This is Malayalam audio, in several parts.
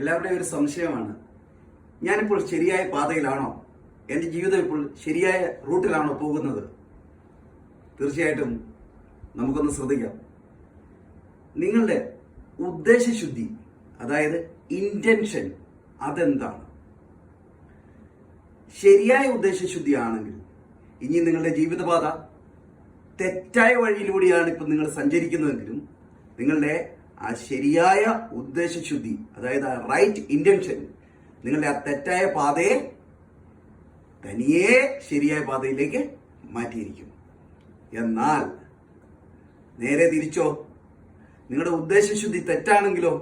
എല്ലാവരുടെയും ഒരു സംശയമാണ്. ഞാനിപ്പോൾ ശരിയായ പാതയിലാണോ? എന്റെ ജീവിതം ഇപ്പോൾ ശരിയായ റൂട്ടിലാണോ പോകുന്നത്? തീർച്ചയായിട്ടും നമുക്കൊന്ന് ശ്രദ്ധിക്കാം. നിങ്ങളുടെ ഉദ്ദേശശുദ്ധി അതായത് ഇന്റൻഷൻ അതെന്താണ്? ശരിയായ ഉദ്ദേശശുദ്ധി ആണെങ്കിൽ ഇനി നിങ്ങളുടെ ജീവിതപാത തെറ്റായ വഴിയിലൂടെയാണ് ഇപ്പം നിങ്ങൾ സഞ്ചരിക്കുന്നതെങ്കിലും നിങ്ങളുടെ ആ ശരിയായ ഉദ്ദേശശുദ്ധി അതായത് ആ റൈറ്റ് ഇന്റൻഷൻ നിങ്ങളുടെ ആ തെറ്റായ പാതയെ തനിയെ ശരിയായ പാതയിലേക്ക് മാറ്റിയിരിക്കും. എന്നാൽ നേരെ തിരിച്ചോ? നിങ്ങളുടെ ഉദ്ദേശശുദ്ധി തെറ്റാണെങ്കിലോ?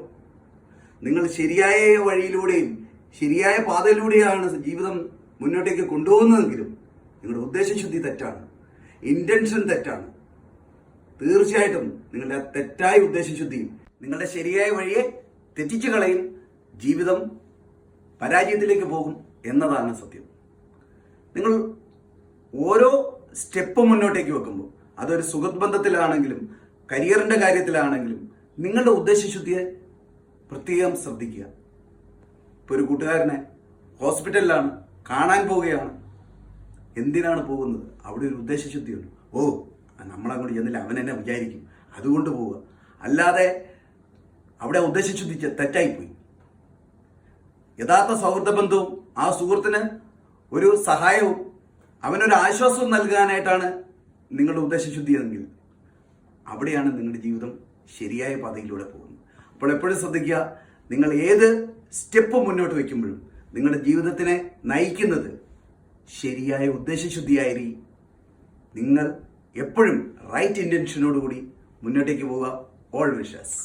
നിങ്ങൾ ശരിയായ വഴിയിലൂടെയും ശരിയായ പാതയിലൂടെയാണ് ജീവിതം മുന്നോട്ടേക്ക് കൊണ്ടുപോകുന്നതെങ്കിലും നിങ്ങളുടെ ഉദ്ദേശശുദ്ധി തെറ്റാണ് ഇന്റൻഷൻ തെറ്റാണ്. തീർച്ചയായിട്ടും നിങ്ങളുടെ തെറ്റായ ഉദ്ദേശശുദ്ധിയും നിങ്ങളുടെ ശരിയായ വഴിയെ തെറ്റിച്ചു കളയും ജീവിതം പരാജയത്തിലേക്ക് പോകും എന്നതാണ് സത്യം. നിങ്ങൾ ഓരോ സ്റ്റെപ്പ് മുന്നോട്ടേക്ക് വെക്കുമ്പോൾ അതൊരു സുഖബന്ധത്തിലാണെങ്കിലും ബന്ധത്തിലാണെങ്കിലും കരിയറിന്റെ കാര്യത്തിലാണെങ്കിലും നിങ്ങളുടെ ഉദ്ദേശശുദ്ധിയെ പ്രത്യേകം ശ്രദ്ധിക്കുക. ഇപ്പൊ ഒരു കൂട്ടുകാരനെ ഹോസ്പിറ്റലിലാണ് കാണാൻ പോവുകയാണ്. എന്തിനാണ് പോകുന്നത്? അവിടെ ഒരു ഉദ്ദേശശുദ്ധിയുണ്ട് ഓ നമ്മളങ്ങോട്ട് ചെന്നില്ല അവൻ എന്നെ വിചാരിക്കും. അതുകൊണ്ട് പോവുക. അല്ലാതെ അവിടെ ഉദ്ദേശിച്ചു തെറ്റായിപ്പോയി. യഥാർത്ഥ സൗഹൃദ ബന്ധവും ആ സുഹൃത്തിന് ഒരു സഹായവും അവനൊരു ആശ്വാസവും നൽകാനായിട്ടാണ് നിങ്ങളുടെ ഉദ്ദേശശുദ്ധി എങ്കിൽ അവിടെയാണ് നിങ്ങളുടെ ജീവിതം ശരിയായ പാതയിലൂടെ പോകുന്നത്. അപ്പോൾ എപ്പോഴും ശ്രദ്ധിക്കുക നിങ്ങൾ ഏത് സ്റ്റെപ്പ് മുന്നോട്ട് വയ്ക്കുമ്പോഴും നിങ്ങളുടെ ജീവിതത്തിനെ നയിക്കുന്നത് ശരിയായ ഉദ്ദേശശുദ്ധിയായി നിങ്ങൾ എപ്പോഴും റൈറ്റ് ഇന്റൻഷനോടുകൂടി മുന്നോട്ടേക്ക് പോവുക. All wishes